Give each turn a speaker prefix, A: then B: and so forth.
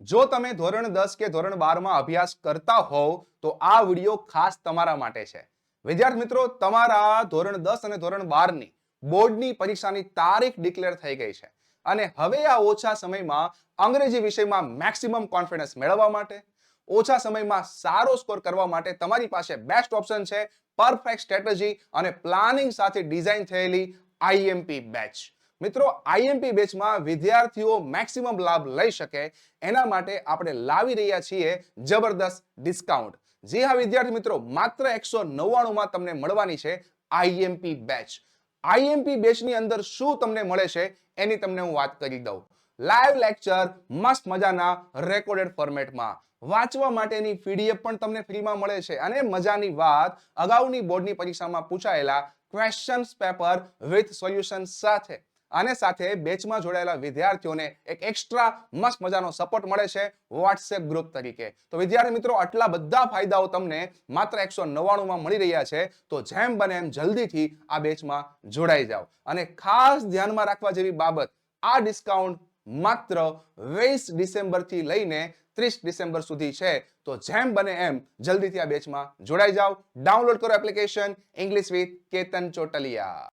A: જો તમે ધોરણ દસ કે ધોરણ બારમાં અભ્યાસ કરતા હોવ, તો આ વીડિયો ખાસ તમારા માટે છે. વિદ્યાર્થી મિત્રો, તમારા ધોરણ દસ અને ધોરણ બારની બોર્ડની પરીક્ષાની તારીખ ડિક્લેર થઈ ગઈ છે. અને હવે આ ઓછા સમયમાં અંગ્રેજી વિષયમાં મેક્સિમમ કોન્ફિડન્સ મેળવવા માટે, ઓછા સમયમાં સારો સ્કોર કરવા માટે તમારી પાસે બેસ્ટ ઓપ્શન છે પરફેક્ટ સ્ટ્રેટેજી અને પ્લાનિંગ સાથે ડિઝાઇન થયેલી આઈએમપી બેચ મિત્રો આઈએમપી બેચમાં વિદ્યાર્થીઓ મેક્સિમમ લાભ લઈ શકે એના માટે આપણે લાવી રહ્યા છીએ જબરદસ્ત ડિસ્કાઉન્ટ જી હા, વિદ્યાર્થી મિત્રો, માત્ર એકસો નવ્વાણુંમાં તમને મળવાની છે આઈએમપી બેચ. આઈએમપી બેચની અંદર શું તમને મળે છે એની તમને હું વાત કરી દઉં. લાઈવ લેક્ચર મસ્ત મજાના રેકોર્ડેડ ફોર્મેટમાં વાંચવા માટેની પીડીએફ પણ તમને ફ્રીમાં મળે છે અને મજાની વાત, અગાઉની બોર્ડની પરીક્ષામાં પૂછાયેલા ક્વેશ્ચન્સ પેપર વિથ સોલ્યુશન સાથે. આને સાથે બેચમાં જોડાયેલા વિદ્યાર્થીઓને એક એક્સ્ટ્રા મસ્ત મજાનો સપોર્ટ મળે છે વોટ્સએપ ગ્રુપ તરીકે. તો વિદ્યાર્થી મિત્રો, આટલા બધા ફાયદાઓ તમને માત્ર એકસો નવ્વાણુંમાં મળી રહ્યા છે. તો જેમ બને એમ જલ્દીથી આ બેચમાં જોડાઈ જાઓ. અને ખાસ ધ્યાનમાં રાખવા જેવી બાબત, આ ડિસ્કાઉન્ટ માત્ર વીસ ડિસેમ્બરથી લઈને ત્રીસ ડિસેમ્બર સુધી છે. તો જેમ બને એમ જલ્દીથી આ બેચમાં જોડાઈ જાઓ. ડાઉનલોડ કરો application English with Ketan Chotaliya.